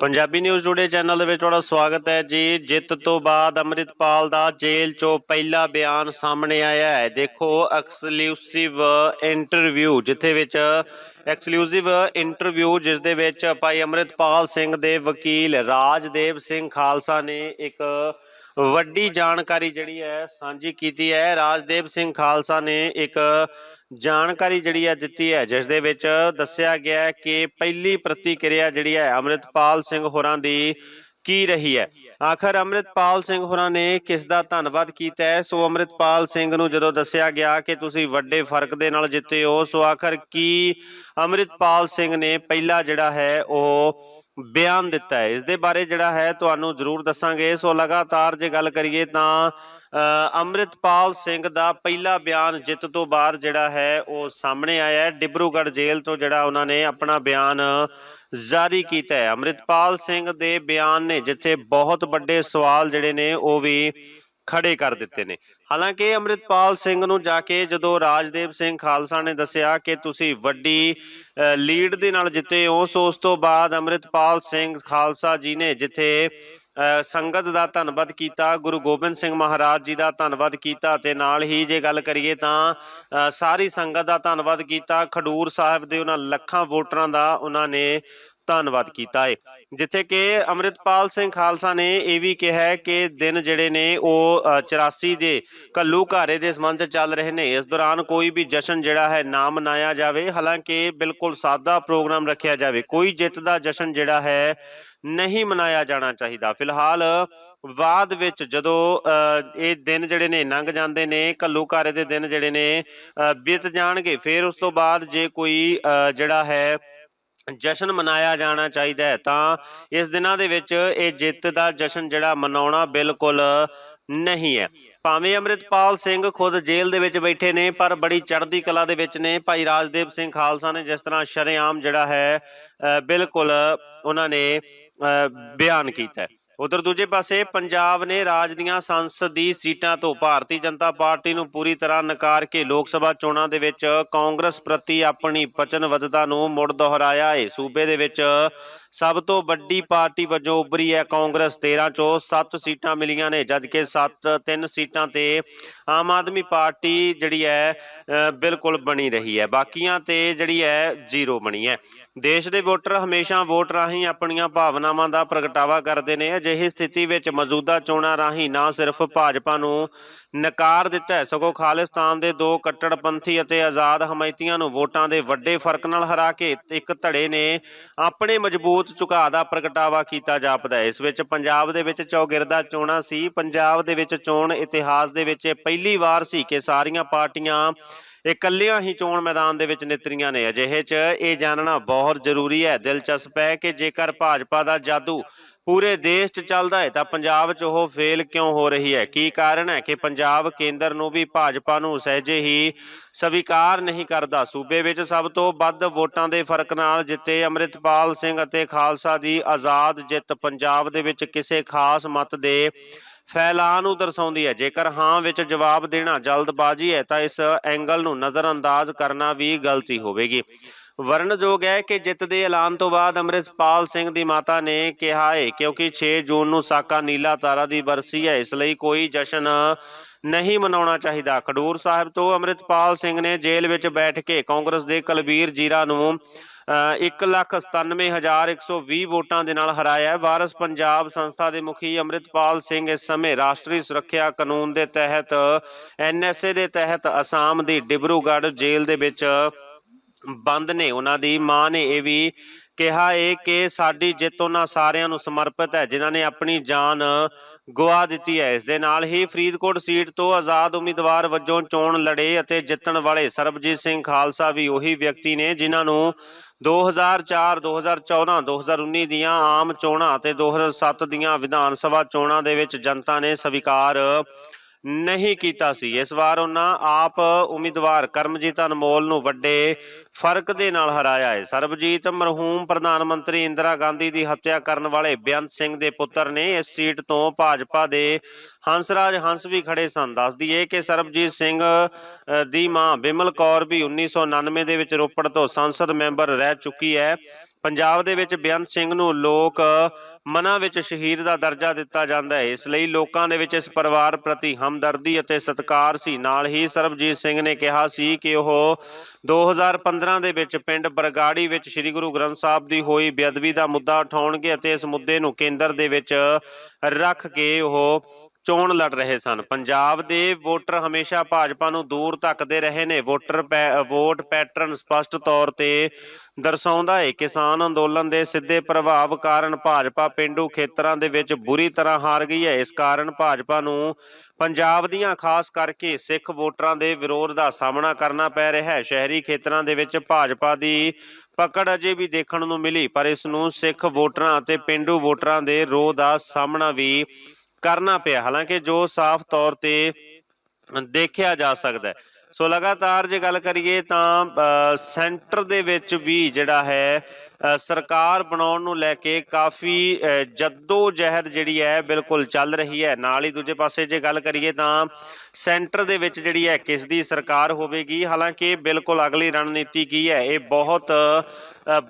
Punjabi news today channel ਦੇ ਵਿੱਚ ਤੁਹਾਡਾ ਸਵਾਗਤ ਹੈ ਜੀ। ਜਿੱਤ ਤੋਂ ਬਾਅਦ ਅੰਮ੍ਰਿਤਪਾਲ ਦਾ ਜੇਲ੍ਹ ਚੋਂ ਪਹਿਲਾ ਬਿਆਨ ਸਾਹਮਣੇ ਆਇਆ ਹੈ। ਦੇਖੋ ਐਕਸਕਲੂਸਿਵ ਇੰਟਰਵਿਊ ਜਿੱਥੇ ਵਿੱਚ ਐਕਸਕਲੂਸਿਵ ਇੰਟਰਵਿਊ ਜਿਸ ਦੇ ਵਿੱਚ ਭਾਈ ਅੰਮ੍ਰਿਤਪਾਲ ਸਿੰਘ ਦੇ ਵਕੀਲ ਰਾਜਦੇਵ ਸਿੰਘ ਖਾਲਸਾ ਨੇ ਇੱਕ ਵੱਡੀ ਜਾਣਕਾਰੀ ਜਿਹੜੀ ਹੈ ਸਾਂਝੀ ਕੀਤੀ ਹੈ। ਰਾਜਦੇਵ ਸਿੰਘ ਖਾਲਸਾ ਨੇ ਇੱਕ ਜਾਣਕਾਰੀ ਜਿਹੜੀ ਹੈ ਦਿੱਤੀ ਹੈ, ਜਿਸ ਦੇ ਵਿੱਚ ਦੱਸਿਆ ਗਿਆ ਹੈ ਕਿ ਪਹਿਲੀ ਪ੍ਰਤੀਕਿਰਿਆ ਜਿਹੜੀ ਹੈ ਅੰਮ੍ਰਿਤਪਾਲ ਸਿੰਘ ਹੋਰਾਂ ਦੀ ਕੀ ਰਹੀ ਹੈ? ਆਖਰ ਅੰਮ੍ਰਿਤਪਾਲ ਸਿੰਘ ਹੋਰਾਂ ਨੇ ਕਿਸ ਦਾ ਧੰਨਵਾਦ ਕੀਤਾ ਹੈ? ਸੋ ਅੰਮ੍ਰਿਤਪਾਲ ਸਿੰਘ ਨੂੰ ਜਦੋਂ ਦੱਸਿਆ ਗਿਆ ਕਿ ਤੁਸੀਂ ਵੱਡੇ ਫ਼ਰਕ ਦੇ ਨਾਲ ਜਿੱਤੇ ਹੋ, ਸੋ ਆਖਰ ਕੀ ਅੰਮ੍ਰਿਤਪਾਲ ਸਿੰਘ ਨੇ ਪਹਿਲਾ ਜਿਹੜਾ ਹੈ ਉਹ ਬਿਆਨ ਦਿੱਤਾ ਹੈ? ਇਸ ਦੇ ਬਾਰੇ ਜਿਹੜਾ ਹੈ ਤੁਹਾਨੂੰ ਜ਼ਰੂਰ ਦੱਸਾਂਗੇ। ਸੋ ਲਗਾਤਾਰ ਜੇ ਗੱਲ ਕਰੀਏ ਤਾਂ ਅੰਮ੍ਰਿਤਪਾਲ ਸਿੰਘ ਦਾ ਪਹਿਲਾ ਬਿਆਨ ਜਿੱਤ ਤੋਂ ਬਾਅਦ ਜਿਹੜਾ ਹੈ ਉਹ ਸਾਹਮਣੇ ਆਇਆ ਹੈ। ਡਿਬਰੂਗੜ੍ਹ ਜੇਲ੍ਹ ਤੋਂ ਜਿਹੜਾ ਉਹਨਾਂ ਨੇ ਆਪਣਾ ਬਿਆਨ ਜਾਰੀ ਕੀਤਾ ਹੈ। ਅੰਮ੍ਰਿਤਪਾਲ ਸਿੰਘ ਦੇ ਬਿਆਨ ਨੇ ਜਿੱਥੇ ਬਹੁਤ ਵੱਡੇ ਸਵਾਲ ਜਿਹੜੇ ਨੇ ਉਹ ਵੀ ਖੜੇ ਕਰ ਦਿੱਤੇ ਨੇ। ਹਾਲਾਂਕਿ ਅੰਮ੍ਰਿਤਪਾਲ ਸਿੰਘ ਨੂੰ ਜਾ ਕੇ ਜਦੋਂ ਰਾਜਦੇਵ ਸਿੰਘ ਖਾਲਸਾ ਨੇ ਦੱਸਿਆ ਕਿ ਤੁਸੀਂ ਵੱਡੀ ਅ, ਲੀਡ ਦੇ ਨਾਲ ਜਿੱਤੇ ਹੋ ਸੋ ਉਸ ਤੋਂ ਬਾਅਦ ਅੰਮ੍ਰਿਤਪਾਲ ਸਿੰਘ ਖਾਲਸਾ ਜੀ ਨੇ ਜਿੱਥੇ ਸੰਗਤ ਦਾ ਧੰਨਵਾਦ ਕੀਤਾ ਗੁਰੂ ਗੋਬਿੰਦ ਸਿੰਘ ਮਹਾਰਾਜ ਜੀ ਦਾ ਧੰਨਵਾਦ ਕੀਤਾ ਤੇ ਨਾਲ ਹੀ ਜੇ ਗੱਲ ਕਰੀਏ ਤਾਂ ਸਾਰੀ ਸੰਗਤ ਦਾ ਧੰਨਵਾਦ ਕੀਤਾ ਖਡੂਰ ਸਾਹਿਬ ਦੇ ਉਹਨਾਂ ਲੱਖਾਂ ਵੋਟਰਾਂ ਦਾ ਉਹਨਾਂ ਨੇ ਧੰਨਵਾਦ ਕੀਤਾ ਹੈ ਜਿੱਥੇ ਕਿ ਅੰਮ੍ਰਿਤਪਾਲ ਸਿੰਘ ਖਾਲਸਾ ਨੇ ਇਹ ਵੀ ਕਿਹਾ ਕਿ ਦਿਨ ਜਿਹੜੇ ਨੇ ਉਹ ਅ, 84 ਦੇ ਕੱਲੂ ਘਾਰੇ ਦੇ ਸੰਬੰਧ ਚੱਲ ਰਹੇ ਨੇ। ਇਸ ਦੌਰਾਨ ਕੋਈ ਵੀ ਜਸ਼ਨ ਜਿਹੜਾ ਹੈ ਨਾ ਮਨਾਇਆ ਜਾਵੇ। ਹਾਲਾਂਕਿ ਬਿਲਕੁਲ ਸਾਦਾ ਪ੍ਰੋਗਰਾਮ ਰੱਖਿਆ ਜਾਵੇ। ਕੋਈ ਜਿੱਤ ਦਾ ਜਸ਼ਨ ਜਿਹੜਾ ਹੈ ਨਹੀਂ ਮਨਾਇਆ ਜਾਣਾ ਚਾਹੀਦਾ। ਫਿਲਹਾਲ ਬਾਅਦ ਵਿੱਚ ਜਦੋਂ ਅ, ਇਹ ਦਿਨ ਜਿਹੜੇ ਨੇ ਲੰਘ ਜਾਂਦੇ ਨੇ ਕੱਲੂ ਦੇ ਦਿਨ ਜਿਹੜੇ ਨੇ ਬੀਤ ਜਾਣਗੇ ਫਿਰ ਉਸ ਤੋਂ ਬਾਅਦ ਜੇ ਕੋਈ ਜਿਹੜਾ ਹੈ ਜਸ਼ਨ ਮਨਾਇਆ ਜਾਣਾ ਚਾਹੀਦਾ ਹੈ ਤਾਂ ਇਸ ਦਿਨਾਂ ਦੇ ਵਿੱਚ ਇਹ ਜਿੱਤ ਦਾ ਜਸ਼ਨ ਜਿਹੜਾ ਮਨਾਉਣਾ ਬਿਲਕੁਲ ਨਹੀਂ ਹੈ। ਭਾਵੇਂ ਅੰਮ੍ਰਿਤਪਾਲ ਸਿੰਘ ਖੁਦ ਜੇਲ੍ਹ ਦੇ ਵਿੱਚ ਬੈਠੇ ਨੇ ਪਰ ਬੜੀ ਚੜ੍ਹਦੀ ਕਲਾ ਦੇ ਵਿੱਚ ਨੇ। ਭਾਈ ਰਾਜਦੇਵ ਸਿੰਘ ਖਾਲਸਾ ਨੇ ਜਿਸ ਤਰ੍ਹਾਂ ਸ਼ਰੇਆਮ ਜਿਹੜਾ ਹੈ ਅ, ਬਿਲਕੁਲ ਉਹਨਾਂ ਨੇ ਬਿਆਨ ਕੀਤਾ ਹੈ। ਉਧਰ ਦੂਜੇ ਪਾਸੇ ਪੰਜਾਬ ਨੇ ਰਾਜ ਦੀਆਂ ਸੰਸਦ ਦੀ ਸੀਟਾਂ ਤੋਂ ਭਾਰਤੀ ਜਨਤਾ ਪਾਰਟੀ ਨੂੰ ਪੂਰੀ ਤਰ੍ਹਾਂ ਨਕਾਰ ਕੇ ਲੋਕ ਸਭਾ ਚੋਣਾਂ ਦੇ ਵਿੱਚ ਕਾਂਗਰਸ ਪ੍ਰਤੀ ਆਪਣੀ ਵਚਨਬੱਧਤਾ ਨੂੰ ਮੁੜ ਦੁਹਰਾਇਆ ਹੈ। ਸੂਬੇ ਦੇ ਵਿੱਚ ਸਭ ਤੋਂ ਵੱਡੀ ਪਾਰਟੀ ਵਜੋਂ ਉੱਭਰੀ ਹੈ ਕਾਂਗਰਸ 13 ਚੋਂ 7 ਸੀਟਾਂ ਮਿਲੀਆਂ ਨੇ ਜਦਕਿ 7 3 ਸੀਟਾਂ ਤੇ ਆਮ ਆਦਮੀ ਪਾਰਟੀ ਜਿਹੜੀ ਹੈ ਬਿਲਕੁਲ ਬਣੀ ਰਹੀ ਹੈ। ਬਾਕੀਆਂ ਤੇ ਜਿਹੜੀ ਹੈ, ਜ਼ੀਰੋ ਬਣੀ ਹੈ। ਦੇਸ਼ ਦੇ ਵੋਟਰ ਹਮੇਸ਼ਾ ਵੋਟ ਰਾਹੀਂ ਆਪਣੀਆਂ ਭਾਵਨਾਵਾਂ ਦਾ ਪ੍ਰਗਟਾਵਾ ਕਰਦੇ ਨੇ। ਅਜਿਹੀ ਸਥਿਤੀ ਵਿੱਚ ਮੌਜੂਦਾ ਚੋਣਾਂ ਰਾਹੀਂ ਨਾ ਸਿਰਫ ਭਾਜਪਾ ਨੂੰ ਨਕਾਰ ਦਿੱਤਾ ਸਗੋਂ ਖਾਲਿਸਤਾਨ ਦੇ ਦੋ ਕੱਟੜਪੰਥੀ ਅਤੇ ਆਜ਼ਾਦ ਹਮਾਇਤੀਆਂ ਨੂੰ ਵੋਟਾਂ ਦੇ ਵੱਡੇ ਫ਼ਰਕ ਨਾਲ ਹਰਾ ਕੇ ਇੱਕ ਧੜੇ ਨੇ ਆਪਣੇ ਮਜ਼ਬੂਤ ਝੁਕਾਅ ਦਾ ਪ੍ਰਗਟਾਵਾ ਕੀਤਾ ਜਾਪਦਾ ਹੈ। ਇਸ ਵਿੱਚ ਪੰਜਾਬ ਦੇ ਵਿੱਚ ਚੌਗਿਰਦਾ ਚੋਣਾਂ ਸੀ। ਪੰਜਾਬ ਦੇ ਵਿੱਚ ਚੋਣ ਇਤਿਹਾਸ ਦੇ ਵਿੱਚ ਇਹ ਪਹਿਲੀ ਵਾਰ ਸੀ ਕਿ ਸਾਰੀਆਂ ਪਾਰਟੀਆਂ ਇਕੱਲਿਆਂ ਹੀ ਚੋਣ ਮੈਦਾਨ ਦੇ ਵਿੱਚ ਨਿਤਰੀਆਂ ਨੇ। ਅਜਿਹੇ 'ਚ ਇਹ ਜਾਣਨਾ ਬਹੁਤ ਜ਼ਰੂਰੀ ਹੈ। ਦਿਲਚਸਪ ਹੈ ਕਿ ਜੇਕਰ ਭਾਜਪਾ ਦਾ ਜਾਦੂ ਪੂਰੇ ਦੇਸ਼ 'ਚ ਚੱਲਦਾ ਹੈ ਤਾਂ ਪੰਜਾਬ 'ਚ ਉਹ ਫੇਲ ਕਿਉਂ ਹੋ ਰਹੀ ਹੈ? ਕੀ ਕਾਰਨ ਹੈ ਕਿ ਪੰਜਾਬ ਕੇਂਦਰ ਨੂੰ ਵੀ ਭਾਜਪਾ ਨੂੰ ਸਹਿਜੇ ਹੀ ਸਵੀਕਾਰ ਨਹੀਂ ਕਰਦਾ? ਸੂਬੇ ਵਿੱਚ ਸਭ ਤੋਂ ਵੱਧ ਵੋਟਾਂ ਦੇ ਫ਼ਰਕ ਨਾਲ ਜਿੱਤੇ ਅੰਮ੍ਰਿਤਪਾਲ ਸਿੰਘ ਅਤੇ ਖਾਲਸਾ ਦੀ ਆਜ਼ਾਦ ਜਿੱਤ ਪੰਜਾਬ ਦੇ ਵਿੱਚ ਕਿਸੇ ਖਾਸ ਮਤ ਦੇ ਫੈਲਾਅ ਨੂੰ ਦਰਸਾਉਂਦੀ ਹੈ। ਜੇਕਰ ਹਾਂ ਵਿੱਚ ਜਵਾਬ ਦੇਣਾ ਜਲਦਬਾਜ਼ੀ ਹੈ ਤਾਂ ਇਸ ਐਂਗਲ ਨੂੰ ਨਜ਼ਰਅੰਦਾਜ਼ ਕਰਨਾ ਵੀ ਗਲਤੀ ਹੋਵੇਗੀ। ਵਰਣਯੋਗ ਹੈ ਕਿ ਜਿੱਤ ਦੇ ਐਲਾਨ ਤੋਂ ਬਾਅਦ ਅੰਮ੍ਰਿਤਪਾਲ ਸਿੰਘ ਦੀ ਮਾਤਾ ਨੇ ਕਿਹਾ ਹੈ, ਕਿਉਂਕਿ 6 ਜੂਨ ਨੂੰ ਸਾਕਾ ਨੀਲਾ ਤਾਰਾ ਦੀ ਬਰਸੀ ਹੈ, ਇਸ ਲਈ ਕੋਈ ਜਸ਼ਨ ਨਹੀਂ ਮਨਾਉਣਾ ਚਾਹੀਦਾ। ਖਡੂਰ ਸਾਹਿਬ ਤੋਂ ਅੰਮ੍ਰਿਤਪਾਲ ਸਿੰਘ ਨੇ ਜੇਲ੍ਹ ਵਿੱਚ ਬੈਠ ਕੇ ਕਾਂਗਰਸ ਦੇ ਕੁਲਬੀਰ ਜੀਰਾ ਨੂੰ ਇੱਕ ਲੱਖ 97120 ਵੋਟਾਂ ਦੇ ਨਾਲ ਹਰਾਇਆ ਹੈ। ਵਾਰਸ ਪੰਜਾਬ ਸੰਸਥਾ ਦੇ ਮੁਖੀ ਅੰਮ੍ਰਿਤਪਾਲ ਸਿੰਘ ਇਸ ਸਮੇਂ ਰਾਸ਼ਟਰੀ ਸੁਰੱਖਿਆ ਕਾਨੂੰਨ ਦੇ ਤਹਿਤ ਐਨਐਸਏ ਦੇ ਤਹਿਤ ਅਸਾਮ ਦੀ ਡਿਬਰੂਗੜ੍ਹ ਜੇਲ੍ਹ ਦੇ ਵਿੱਚ ਬੰਦ ਨੇ, ਉਹਨਾਂ ਦੀ ਮਾਂ ਨੇ ਇਹ ਵੀ ਕਿਹਾ ਏ ਕਿ ਸਾਡੀ ਜਿੱਤ ਉਹਨਾਂ ਸਾਰਿਆਂ ਨੂੰ ਸਮਰਪਿਤ ਹੈ, ਜਿਨ੍ਹਾਂ ਨੇ ਆਪਣੀ ਜਾਨ ਗਵਾ ਦਿੱਤੀ ਹੈ। ਇਸ ਦੇ ਨਾਲ ਹੀ ਫਰੀਦਕੋਟ ਸੀਟ ਤੋਂ ਆਜ਼ਾਦ ਉਮੀਦਵਾਰ ਵਜੋਂ ਚੋਣ ਲੜੇ ਅਤੇ ਜਿੱਤਣ ਵਾਲੇ ਸਰਬਜੀਤ ਸਿੰਘ ਖਾਲਸਾ ਵੀ ਉਹੀ ਵਿਅਕਤੀ ਨੇ, ਜਿਨ੍ਹਾਂ ਨੂੰ 2004 2014 2019 ਦੀਆਂ ਆਮ ਚੋਣਾਂ ਅਤੇ 2007 ਦੀਆਂ ਵਿਧਾਨ ਸਭਾ ਚੋਣਾਂ ਦੇ ਵਿੱਚ ਜਨਤਾ ਨੇ ਸਵੀਕਾਰ ਨਹੀਂ ਕੀਤਾ ਸੀ। ਇਸ ਵਾਰ ਉਹਨਾਂ ਆਪ ਉਮੀਦਵਾਰ ਕਰਮਜੀਤ ਅਨਮੋਲ ਨੂੰ ਵੱਡੇ ਫ਼ਰਕ ਦੇ ਨਾਲ ਹਰਾਇਆ ਹੈ। ਸਰਬਜੀਤ ਮਰਹੂਮ ਪ੍ਰਧਾਨ ਮੰਤਰੀ ਇੰਦਰਾ ਗਾਂਧੀ ਦੀ ਹੱਤਿਆ ਕਰਨ ਵਾਲੇ ਬੇਅੰਤ ਸਿੰਘ ਦੇ ਪੁੱਤਰ ਨੇ ਇਸ ਸੀਟ ਤੋਂ ਭਾਜਪਾ ਦੇ ਹੰਸਰਾਜ ਹੰਸ ਵੀ ਖੜੇ ਸਨ। ਦੱਸ ਦਈਏ ਕਿ ਸਰਬਜੀਤ ਸਿੰਘ ਦੀ ਮਾਂ ਬਿਮਲ ਕੌਰ ਵੀ 1999 ਦੇ ਵਿੱਚ ਰੋਪੜ ਤੋਂ ਸੰਸਦ ਮੈਂਬਰ ਰਹਿ ਚੁੱਕੀ ਹੈ। ਪੰਜਾਬ ਦੇ ਵਿੱਚ ਬੇਅੰਤ ਸਿੰਘ ਨੂੰ ਲੋਕ ਮਨਾਂ ਵਿੱਚ ਸ਼ਹੀਦ ਦਾ ਦਰਜਾ ਦਿੱਤਾ ਜਾਂਦਾ ਹੈ। ਇਸ ਲਈ ਲੋਕਾਂ ਦੇ ਵਿੱਚ ਇਸ ਪਰਿਵਾਰ ਪ੍ਰਤੀ ਹਮਦਰਦੀ ਅਤੇ ਸਤਿਕਾਰ ਸੀ। ਨਾਲ ਹੀ ਸਰਬਜੀਤ ਸਿੰਘ ਨੇ ਕਿਹਾ ਸੀ ਕਿ ਉਹ 2015 ਦੇ ਵਿੱਚ ਪਿੰਡ ਬਰਗਾੜੀ ਵਿੱਚ ਸ੍ਰੀ ਗੁਰੂ ਗ੍ਰੰਥ ਸਾਹਿਬ ਦੀ ਹੋਈ ਬੇਅਦਬੀ ਦਾ ਮੁੱਦਾ ਉਠਾਉਣਗੇ ਅਤੇ ਇਸ ਮੁੱਦੇ ਨੂੰ ਕੇਂਦਰ ਦੇ ਵਿੱਚ ਰੱਖ ਕੇ ਉਹ ਚੋਣ ਲੜ ਰਹੇ ਸਨ। ਪੰਜਾਬ ਦੇ ਵੋਟਰ ਹਮੇਸ਼ਾ ਭਾਜਪਾ ਨੂੰ ਦੂਰ ਧੱਕਦੇ ਰਹੇ ਨੇ। ਵੋਟਰ ਪੈ- ਵੋਟ ਪੈਟਰਨ ਸਪਸ਼ਟ ਤੌਰ ਤੇ ਦਰਸਾਉਂਦਾ ਹੈ ਕਿਸਾਨ ਅੰਦੋਲਨ ਦੇ ਸਿੱਧੇ ਪ੍ਰਭਾਵ ਕਾਰਨ ਭਾਜਪਾ ਪਿੰਡੂ ਖੇਤਰਾਂ ਦੇ ਵਿੱਚ ਬੁਰੀ ਤਰ੍ਹਾਂ ਹਾਰ ਗਈ ਹੈ। ਇਸ ਕਾਰਨ ਭਾਜਪਾ ਨੂੰ ਪੰਜਾਬ ਦੀਆਂ ਖਾਸ ਕਰਕੇ ਸਿੱਖ ਵੋਟਰਾਂ ਦੇ ਵਿਰੋਧ ਦਾ ਸਾਹਮਣਾ ਕਰਨਾ ਪੈ ਰਿਹਾ ਹੈ। ਸ਼ਹਿਰੀ ਖੇਤਰਾਂ ਦੇ ਵਿੱਚ ਭਾਜਪਾ ਦੀ ਪਕੜ ਅਜੇ ਵੀ ਦੇਖਣ ਨੂੰ ਮਿਲੀ, ਪਰ ਇਸ ਨੂੰ ਸਿੱਖ ਵੋਟਰਾਂ ਅਤੇ ਪਿੰਡੂ ਵੋਟਰਾਂ ਦੇ ਰੋਹ ਦਾ ਸਾਹਮਣਾ ਵੀ ਕਰਨਾ ਪਿਆ। ਹਾਲਾਂਕਿ ਜੋ ਸਾਫ਼ ਤੌਰ ਤੇ ਦੇਖਿਆ ਜਾ ਸਕਦਾ ਹੈ ਸੋ ਲਗਾਤਾਰ ਜੇ ਗੱਲ ਕਰੀਏ ਤਾਂ ਸੈਂਟਰ ਦੇ ਵਿੱਚ ਵੀ ਜਿਹੜਾ ਹੈ ਸਰਕਾਰ ਬਣਾਉਣ ਨੂੰ ਲੈ ਕੇ ਕਾਫੀ ਜੱਦੋ ਜਹਿਦ ਜਿਹੜੀ ਹੈ, ਬਿਲਕੁਲ ਚੱਲ ਰਹੀ ਹੈ। ਨਾਲ ਹੀ ਦੂਜੇ ਪਾਸੇ ਜੇ ਗੱਲ ਕਰੀਏ ਤਾਂ, ਸੈਂਟਰ ਦੇ ਵਿੱਚ ਜਿਹੜੀ ਹੈ, ਕਿਸ ਦੀ ਸਰਕਾਰ ਹੋਵੇਗੀ? ਹਾਲਾਂਕਿ ਬਿਲਕੁਲ ਅਗਲੀ ਰਣਨੀਤੀ ਕੀ ਹੈ? ਇਹ ਬਹੁਤ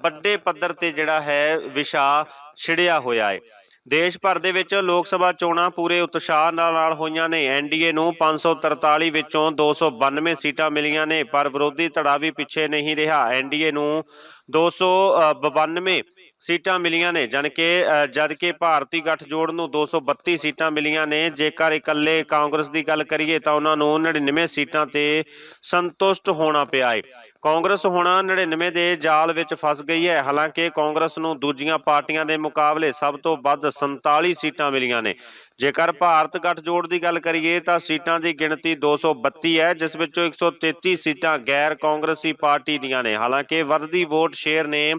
ਵੱਡੇ ਪੱਧਰ ਤੇ ਜਿਹੜਾ ਹੈ, ਵਿਸ਼ਾ ਛਿੜਿਆ ਹੋਇਆ ਹੈ। ਦੇਸ਼ ਭਰ ਦੇ ਵਿੱਚ ਲੋਕ ਸਭਾ ਚੋਣਾਂ ਪੂਰੇ ਉਤਸ਼ਾਹ ਨਾਲ ਨਾਲ ਹੋਈਆਂ ਨੇ। ਐਨਡੀਏ ਨੂੰ 543 ਵਿੱਚੋਂ 292 ਸੀਟਾਂ ਮਿਲੀਆਂ ਨੇ, ਪਰ ਵਿਰੋਧੀ ਧੜਾ ਵੀ ਪਿੱਛੇ ਨਹੀਂ ਰਿਹਾ। ਐਨਡੀਏ ਨੂੰ 292 ਸੀਟਾਂ ਮਿਲੀਆਂ ਨੇ ਜਨ ਕਿ ਅ, ਜਦ ਕਿ ਭਾਰਤੀ ਗੱਠਜੋੜ ਨੂੰ 232 ਸੀਟਾਂ ਮਿਲੀਆਂ ਨੇ। ਜੇਕਰ ਇਕੱਲੇ ਕਾਂਗਰਸ ਦੀ ਗੱਲ ਕਰੀਏ ਤਾਂ ਉਹਨਾਂ ਨੂੰ 99 ਸੀਟਾਂ ਤੇ ਸੰਤੁਸ਼ਟ ਹੋਣਾ ਪਿਆ ਹੈ ਕਾਂਗਰਸ ਹੁਣ 99 ਦੇ ਜਾਲ ਵਿੱਚ ਫਸ ਗਈ ਹੈ। ਹਾਲਾਂਕਿ ਕਾਂਗਰਸ ਨੂੰ ਦੂਜੀਆਂ ਪਾਰਟੀਆਂ ਦੇ ਮੁਕਾਬਲੇ ਸਭ ਤੋਂ ਵੱਧ 47 ਸੀਟਾਂ ਮਿਲੀਆਂ ਨੇ। ਜੇਕਰ ਭਾਰਤ ਗੱਠਜੋੜ ਦੀ ਗੱਲ ਕਰੀਏ ਤਾਂ ਸੀਟਾਂ ਦੀ ਗਿਣਤੀ 232 ਹੈ ਜਿਸ ਵਿੱਚੋਂ 133 ਸੀਟਾਂ ਗੈਰ ਕਾਂਗਰਸੀ ਪਾਰਟੀ ਦੀਆਂ ਨੇ। ਹਾਲਾਂਕਿ ਵੱਧਦੀ ਵੋਟ ਸ਼ੇਅਰ ਨੇ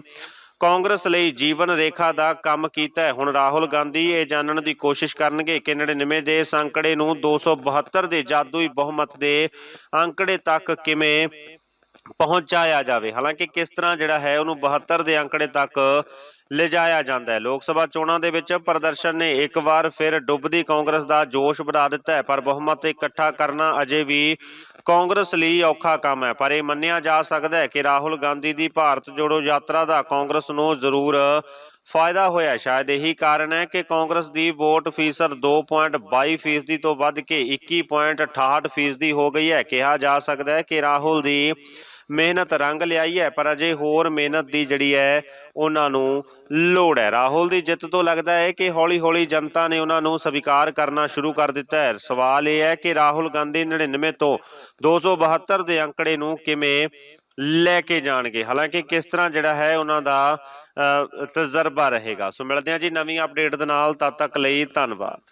ਕਾਂਗਰਸ ਲਈ ਜੀਵਨ ਰੇਖਾ ਦਾ ਕੰਮ ਕੀਤਾ ਹੈ। ਹੁਣ ਰਾਹੁਲ ਗਾਂਧੀ ਇਹ ਜਾਣਨ ਦੀ ਕੋਸ਼ਿਸ਼ ਕਰਨਗੇ ਕਿ 99 ਦੇ ਇਸ ਅੰਕੜੇ ਨੂੰ 272 ਦੇ ਜਾਦੂਈ ਬਹੁਮਤ ਦੇ ਅੰਕੜੇ ਤੱਕ ਕਿਵੇਂ ਪਹੁੰਚਾਇਆ ਜਾਵੇ। ਹਾਲਾਂਕਿ ਕਿਸ ਤਰ੍ਹਾਂ ਜਿਹੜਾ ਹੈ, ਉਹਨੂੰ 72 ਦੇ ਅੰਕੜੇ ਤੱਕ ਲਿਜਾਇਆ ਜਾਂਦਾ ਹੈ। ਲੋਕ ਸਭਾ ਚੋਣਾਂ ਦੇ ਵਿੱਚ ਪ੍ਰਦਰਸ਼ਨ ਨੇ ਇੱਕ ਵਾਰ ਫਿਰ ਡੁੱਬਦੀ ਕਾਂਗਰਸ ਦਾ ਜੋਸ਼ ਵਧਾ ਦਿੱਤਾ ਹੈ, ਪਰ ਬਹੁਮਤ ਇਕੱਠਾ ਕਰਨਾ ਅਜੇ ਵੀ ਕਾਂਗਰਸ ਲਈ ਔਖਾ ਕੰਮ ਹੈ। ਪਰ ਇਹ ਮੰਨਿਆ ਜਾ ਸਕਦਾ ਹੈ ਕਿ ਰਾਹੁਲ ਗਾਂਧੀ ਦੀ ਭਾਰਤ ਜੋੜੋ ਯਾਤਰਾ ਦਾ ਕਾਂਗਰਸ ਨੂੰ ਜ਼ਰੂਰ ਫਾਇਦਾ ਹੋਇਆ ਸ਼ਾਇਦ ਇਹੀ ਕਾਰਨ ਹੈ ਕਿ ਕਾਂਗਰਸ ਦੀ ਵੋਟ ਫੀਸਦ 2.22 ਫੀਸਦੀ ਤੋਂ ਵੱਧ ਕੇ 21.68 ਫੀਸਦੀ ਹੋ ਗਈ ਹੈ। ਕਿਹਾ ਜਾ ਸਕਦਾ ਹੈ ਕਿ ਰਾਹੁਲ ਦੀ ਮਿਹਨਤ ਰੰਗ ਲਿਆਈ ਹੈ, ਪਰ ਅਜੇ ਹੋਰ ਮਿਹਨਤ ਦੀ ਜਿਹੜੀ ਹੈ ਉਹਨਾਂ ਨੂੰ ਲੋੜ ਹੈ। ਰਾਹੁਲ ਦੀ ਜਿੱਤ ਤੋਂ ਲੱਗਦਾ ਹੈ ਕਿ ਹੌਲੀ-ਹੌਲੀ ਜਨਤਾ ਨੇ ਉਹਨਾਂ ਨੂੰ ਸਵੀਕਾਰ ਕਰਨਾ ਸ਼ੁਰੂ ਕਰ ਦਿੱਤਾ ਹੈ। ਸਵਾਲ ਇਹ ਹੈ ਕਿ ਰਾਹੁਲ ਗਾਂਧੀ 99 ਤੋਂ 272 ਦੇ ਅੰਕੜੇ ਨੂੰ ਕਿਵੇਂ ਲੈ ਕੇ ਜਾਣਗੇ? ਹਾਲਾਂਕਿ ਕਿਸ ਤਰ੍ਹਾਂ ਜਿਹੜਾ ਹੈ ਉਹਨਾਂ ਦਾ ਅ, ਤਜਰਬਾ ਰਹੇਗਾ। ਸੋ ਮਿਲਦੇ ਹਾਂ ਜੀ ਨਵੀਂ ਅਪਡੇਟ ਦੇ ਨਾਲ। ਤਦ ਤੱਕ ਲਈ ਧੰਨਵਾਦ।